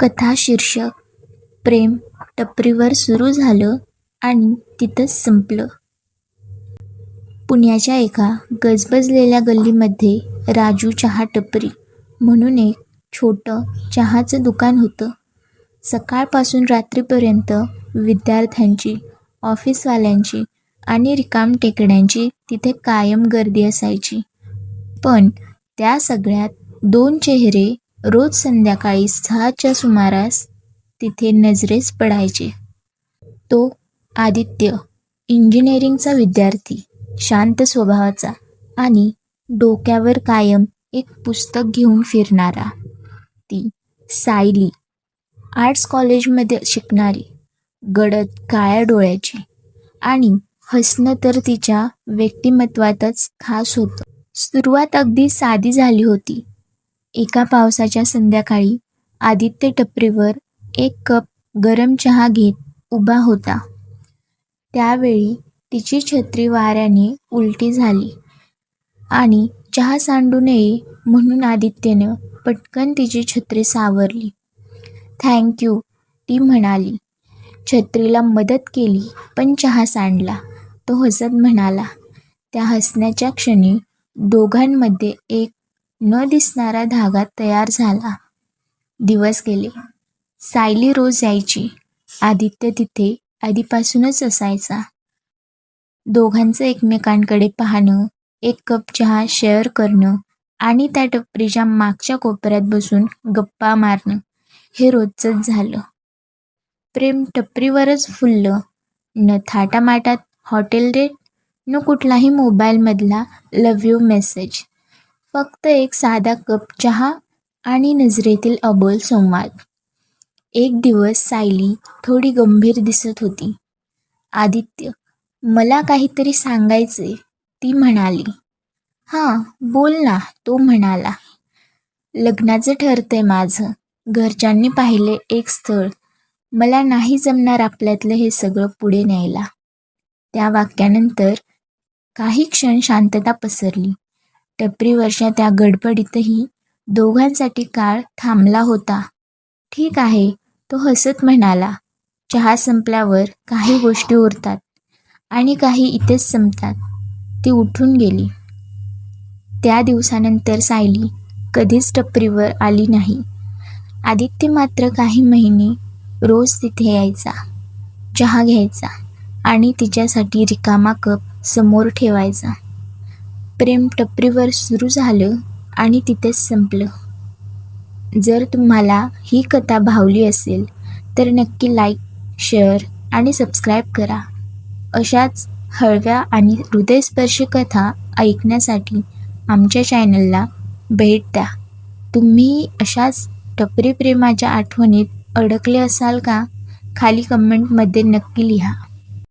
कथा शीर्षक प्रेम टपरीवर सुरू झालं आणि तिथंच संपलं. पुण्याच्या एका गजबजलेल्या गल्लीमध्ये राजू चहा टपरी म्हणून एक छोटं चहाचं दुकान होतं. सकाळपासून रात्रीपर्यंत विद्यार्थ्यांची, ऑफिसवाल्यांची आणि रिकाम टेकड्यांची तिथे कायम गर्दी असायची. पण त्या सगळ्यात दोन चेहरे रोज संध्याकाळी सहाच्या सुमारास तिथे नजरेस पडायचे. तो आदित्य इंजिनिअरिंगचा विद्यार्थी, शांत स्वभावाचा आणि डोक्यावर कायम एक पुस्तक घेऊन फिरणारा. ती सायली आर्ट्स कॉलेजमध्ये शिकणारी, गडद काळ्या डोळ्याची आणि हसणं तर तिच्या व्यक्तिमत्वातच खास होतं. सुरुवात अगदी साधी झाली होती. एका पावसाच्या संध्याकाळी आदित्य टपरीवर एक कप गरम चहा घेत उभा होता. त्यावेळी तिची छत्री वाऱ्याने उलटी झाली आणि चहा सांडू नये म्हणून आदित्यनं पटकन तिची छत्री सावरली. थँक यू ती म्हणाली. छत्रीला मदत केली पण चहा सांडला. तो हसत म्हणाला. त्या हसण्याच्या क्षणी दोघांमध्ये एक न दिसणारा धागा तयार झाला. दिवस गेले. सायली रोज यायची. आदित्य तिथे आधीपासूनच असायचा. दोघांचं एकमेकांकडे पाहणं, एक कप चहा शेअर करणं आणि त्या टपरीच्या मागच्या कोपऱ्यात बसून गप्पा मारणं हे रोजचंच झालं. प्रेम टपरीवरच फुललं. न थाटामाटात हॉटेल रेट न कुठलाही मोबाईलमधला लव्ह यू मेसेज. फक्त एक साधा कप चहा आणि नजरेतील अबोल संवाद. एक दिवस सायली थोडी गंभीर दिसत होती. आदित्य, मला काहीतरी सांगायचे ती म्हणाली. हां बोल ना तो म्हणाला. लग्नाचं ठरतंय माझं. घरच्यांनी पाहिले एक स्थळ. मला नाही जमणार आपल्यातलं हे सगळं पुढे न्यायला. त्या वाक्यानंतर काही क्षण शांतता पसरली. टपरीवरच्या त्या गडबडीतही दोघांसाठी काळ थांबला होता. ठीक आहे तो हसत म्हणाला. चहा संपल्यावर काही गोष्टी उरतात आणि काही इथेच संपतात. ती उठून गेली. त्या दिवसानंतर सायली कधीच टपरीवर आली नाही. आदित्य मात्र काही महिने रोज तिथे यायचा. चहा घ्यायचा आणि तिच्यासाठी रिकामा कप समोर ठेवायचा. प्रेम टपरीवर सुरू झालं आणि तिथेच संपलं. जर तुम्हाला ही कथा भावली असेल तर नक्की लाईक, शेअर आणि सबस्क्राईब करा. अशाच हळव्या आणि हृदयस्पर्शी कथा ऐकण्यासाठी आमच्या चॅनलला भेट द्या. तुम्ही अशाच टपरी प्रेमाच्या आठवणीत अडकले असाल का? खाली कमेंटमध्ये नक्की लिहा.